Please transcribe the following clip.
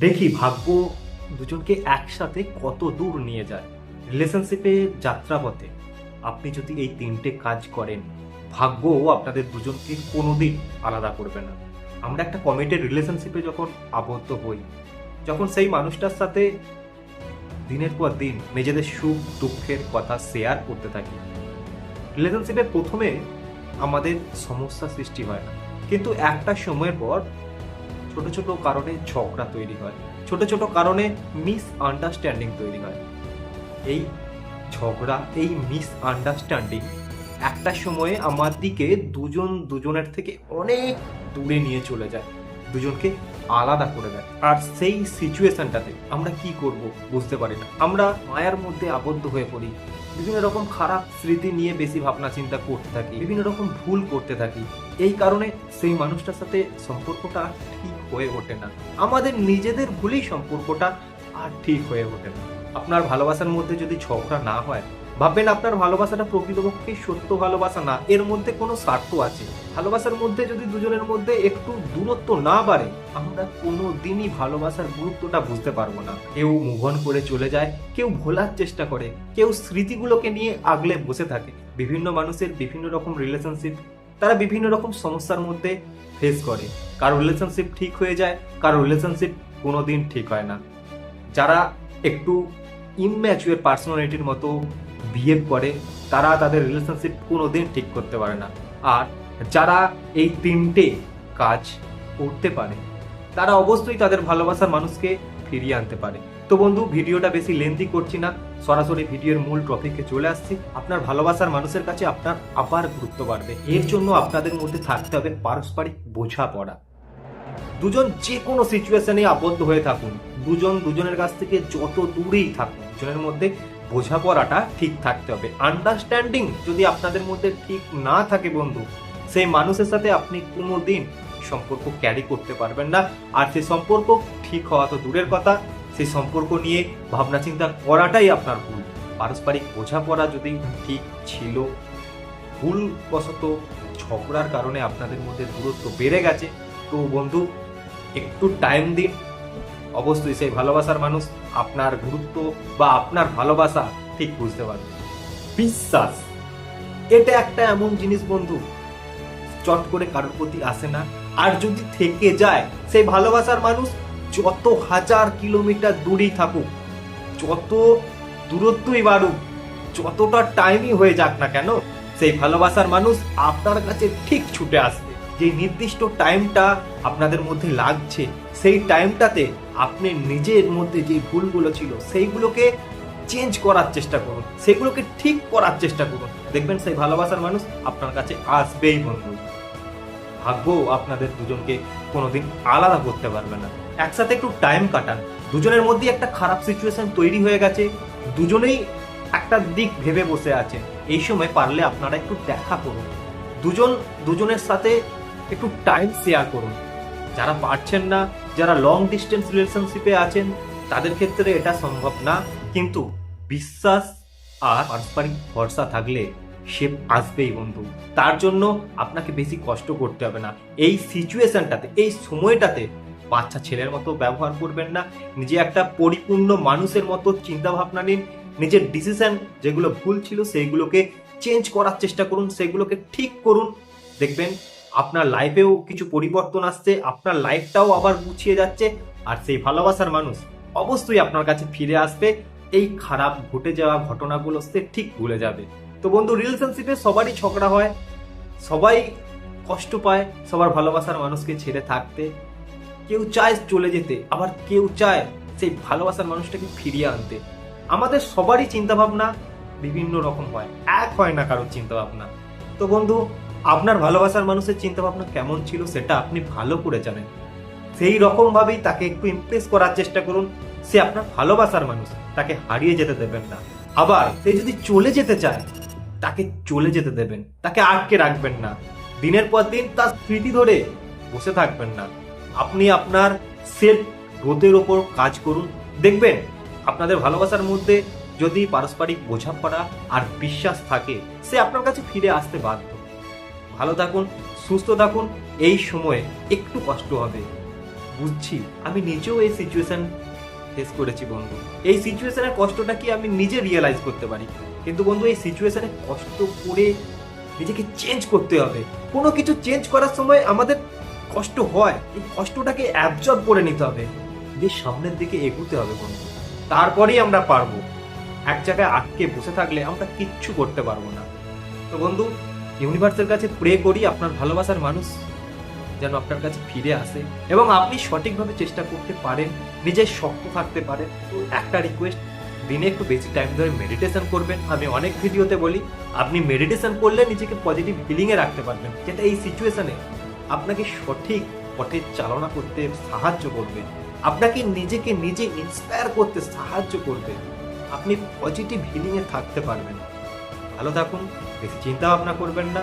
দেখি ভাগ্য দুজনকে একসাথে কত দূর নিয়ে যায়। রিলেশনশিপে যাত্রাপথে। আপনি যদি এই তিনটে কাজ করেন ভাগ্য আপনাদের দুজনকে কোনোদিন আলাদা করবে না। আমরা একটা কমিটেড রিলেশনশিপে যখন আবদ্ধ হই, যখন সেই মানুষটার সাথে দিনের পর দিন নিজেদের সুখ, দুঃখের কথা শেয়ার করতে থাকি। রিলেশনশিপে প্রথমে আমাদের সমস্যা সৃষ্টি হয় না। কিন্তু একটা সময়ের পর ছোট ছোট কারণে ঝগড়া তৈরি হয়, ছোট ছোট কারণে মিস আন্ডারস্ট্যান্ডিং তৈরি হয়। এই ঝগড়া, এই মিস আন্ডারস্ট্যান্ডিং একটা সময়ে আমার দিকে দুজন দুজনের থেকে অনেক দূরে নিয়ে চলে যায়, দুজনকে আলাদা করে দেয়। আর সেই সিচুয়েশনটাতে আমরা কি করব বুঝতে পারি না। আমরা মায়ার মধ্যে আবদ্ধ হয়ে পড়ি, বিভিন্ন রকম খারাপ স্মৃতি নিয়ে বেশি ভাবনা চিন্তা করতে থাকি, বিভিন্ন রকম ভুল করতে থাকি। এই কারণে সেই মানুষটার সাথে সম্পর্কটা ঠিক হয়ে ওঠে না। আমাদের নিজেদের ভুলেই সম্পর্কটা আর ঠিক হয়ে ওঠে না। আপনার ভালোবাসার মধ্যে যদি ঝগড়া না হয়, ভাববেন আপনার ভালোবাসাটা প্রকৃতপক্ষে সত্য ভালোবাসা না, এর মধ্যে কোনো স্বার্থ আছে। ভালোবাসার মধ্যে যদি দুজনের মধ্যে একটু দূরত্ব না বাড়ে, আমরা কোনো দিনই ভালোবাসার গুরুত্বটা বুঝতে পারব না। কেউ মুভন করে চলে যায়, কেউ ভোলার চেষ্টা করে, কেউ স্মৃতিগুলোকে নিয়ে আগলে বসে থাকে। বিভিন্ন মানুষের বিভিন্ন রকম রিলেশনশিপ তারা বিভিন্ন রকম সমস্যার মধ্যে ফেস করে। কারও রিলেশনশিপ ঠিক হয়ে যায়, কারও রিলেশনশিপ কোনোদিন ঠিক হয় না। যারা একটু ইম্যাচুয়ার পার্সোনালিটির মতো বিহেভ করে, তারা তাদের রিলেশনশিপ কোনোদিন ঠিক করতে পারে না। আর যারা এই তিনটে কাজ করতে পারে, তারা অবশ্যই তাদের ভালোবাসার মানুষকে ফিরিয়ে আনতে পারে। তো বন্ধু, ভিডিওটা বেশি লেন্দি করছি না। সরাসরি ভিডিওর মূল টপিকে চলে আসছি। আপনার ভালোবাসার মানুষের কাছে আপনার আবার গুরুত্ব বাড়বে। এর জন্য আপনাদের মধ্যে থাকতে হবে পারস্পরিক বোঝাপড়া। দুজন যে কোনো সিচুয়েশনে আবদ্ধ হয়ে থাকুন। দুজন দুজনের কাছ থেকে যত দূরেই থাকুন, দুজনের মধ্যে বোঝাপড়াটা ঠিক থাকতে হবে। আন্ডারস্ট্যান্ডিং যদি আপনাদের মধ্যে ঠিক না থাকে বন্ধু, সেই মানুষের সাথে আপনি কোনো দিন সম্পর্ক ক্যারি করতে পারবেন না। আর সেই সম্পর্ক ঠিক হওয়া তো দূরের কথা। সেই সম্পর্ক নিয়ে ভাবনা চিন্তা করাটাই আপনার ভুল। পারস্পরিক বোঝাপড়া যদি ঠিক ছিল, ভুলবশত ঝগড়ার কারণে আপনাদের মধ্যে দূরত্ব বেড়ে গেছে, তো বন্ধু, একটু টাইম দিন। অবশ্যই সেই ভালোবাসার মানুষ আপনার গুরুত্ব বা আপনার ভালোবাসা ঠিক বুঝতে পারবে। বিশ্বাস, এটা একটা এমন জিনিস বন্ধু, চট করে কারোর প্রতি আসে না। আর যদি থেকে যায়, সেই ভালোবাসার মানুষ যত হাজার কিলোমিটার দূরেই থাকুক, যত দূরত্বই বাড়ুক, যতটা টাইমই হয়ে যাক না কেন, সেই ভালোবাসার মানুষ আপনার কাছে ঠিক ছুটে আসবে। যে নির্দিষ্ট টাইমটা আপনাদের মধ্যে লাগছে, সেই টাইমটাতে আপনি নিজের মধ্যে যে ভুলগুলো ছিল, সেইগুলোকে চেঞ্জ করার চেষ্টা করুন। সেগুলোকে ঠিক করার চেষ্টা করুন। দেখবেন সেই ভালোবাসার মানুষ আপনার কাছে আসবেই বন্ধু। ভাগ্য আপনাদের দুজনকে কোনোদিন আলাদা করতে পারবে না। একসাথে একটু টাইম কাটান। দুজনের মধ্যে একটা খারাপ সিচুয়েশন তৈরি হয়ে গেছে। দুজনেই একটা দিক ভেবে বসে আছে এই সময় পারলে আপনারা একটু দেখা করুন। দুজন, দুজনের সাথে একটু টাইম শেয়ার করুন। যারা পারছেন না, যারা লং ডিস্টেন্স রিলেশনশিপে আছেন, তাদের ক্ষেত্রে এটা সম্ভব না। কিন্তু বিশ্বাস আর পারস্পরিক ভরসা থাকলে সে আসবেই বন্ধু। তার জন্য আপনাকে বেশি কষ্ট করতে হবে না। এই সিচুয়েশনটাতে, এই সময়টাতে বাচ্চা ছেলের মতো ব্যবহার করবেন না। নিজে একটা পরিপূর্ণ মানুষের মতো চিন্তা ভাবনা নিন। নিজের ডিসিশন যেগুলো ভুল ছিল সেইগুলোকে চেঞ্জ করার চেষ্টা করুন সেগুলোকে ঠিক করুন। দেখবেন আপনার লাইফেও কিছু পরিবর্তন আসছে, আপনার লাইফটাও আবার গুছিয়ে যাচ্ছে। আর সেই ভালোবাসার মানুষ অবশ্যই আপনার কাছে ফিরে আসবে। এই খারাপ ঘটে যাওয়া ঘটনাগুলো সে ঠিক ভুলে যাবে। তো বন্ধু রিলেশনশিপে সবারই ঝগড়া হয়, সবাই কষ্ট পায়, সবার ভালোবাসার মানুষকে ছেড়ে থাকতে। কেউ চায় চলে যেতে, আবার কেউ চায় সেই ভালোবাসার মানুষটাকে ফিরিয়ে আনতে। আমাদের সবারই চিন্তা ভাবনা বিভিন্ন রকম হয়, এক হয় না কারোর চিন্তা ভাবনা তো বন্ধু, আপনার ভালোবাসার মানুষের চিন্তা ভাবনা কেমন ছিল সেটা আপনি ভালো করে জানেন। সেই রকম ভাবেই তাকে একটু ইমপ্রেস করার চেষ্টা করুন, সে আপনার ভালোবাসার মানুষ, তাকে হারিয়ে যেতে দেবেন না। আবার সে যদি চলে যেতে চায় তাকে চলে যেতে দেবেন, তাকে আটকে রাখবেন না। দিনের পর দিন তার স্মৃতি ধরে বসে থাকবেন না। আপনি আপনার সেলফ গ্রোথের ওপর কাজ করুন। দেখবেন, আপনাদের ভালোবাসার মধ্যে যদি পারস্পরিক বোঝাপড়া আর বিশ্বাস থাকে, সে আপনার কাছে ফিরে আসতে বাধ্য। ভালো থাকুন, সুস্থ থাকুন, এই সময়ে একটু কষ্ট হবে। বুঝছি, আমি নিজেও এই সিচুয়েশন ফেস করেছি বন্ধু। এই সিচুয়েশনের কষ্টটা কি আমি নিজে রিয়েলাইজ করতে পারি? কিন্তু বন্ধু, এই সিচুয়েশনে কষ্ট করে নিজেকে চেঞ্জ করতে হবে। কোনো কিছু চেঞ্জ করার সময় আমাদের কষ্ট হয়। এই কষ্টটাকে অ্যাবজর্ব করে নিতে হবে। যে সামনের দিকে এগুতে হবে বন্ধু। তারপরেই আমরা পারব। এক জায়গায় আটকে বসে থাকলে আমরা কিচ্ছু করতে পারব না। তো বন্ধু ইউনিভার্সের কাছে প্রে করি, আপনার ভালোবাসার মানুষ যেন আপনার কাছে ফিরে আসে এবং আপনি সঠিকভাবে চেষ্টা করতে পারেন নিজের শক্ত থাকতে পারেন। তো একটা রিকোয়েস্ট দিনে একটু বেশি টাইম ধরে মেডিটেশন করবেন। আমি অনেক ভিডিওতে বলি, আপনি মেডিটেশন করলে নিজেকে পজিটিভ হিলিংয়ে রাখতে পারবেন। যেটা এই সিচুয়েশনে আপনাকে সঠিক পথে চালনা করতে সাহায্য করবে। আপনাকে নিজেকে নিজে ইন্সপায়ার করতে সাহায্য করবে। আপনি পজিটিভ হিলিংয়ে থাকতে পারবেন। ভালো থাকুন, বেশি চিন্তা ভাবনা করবেন না।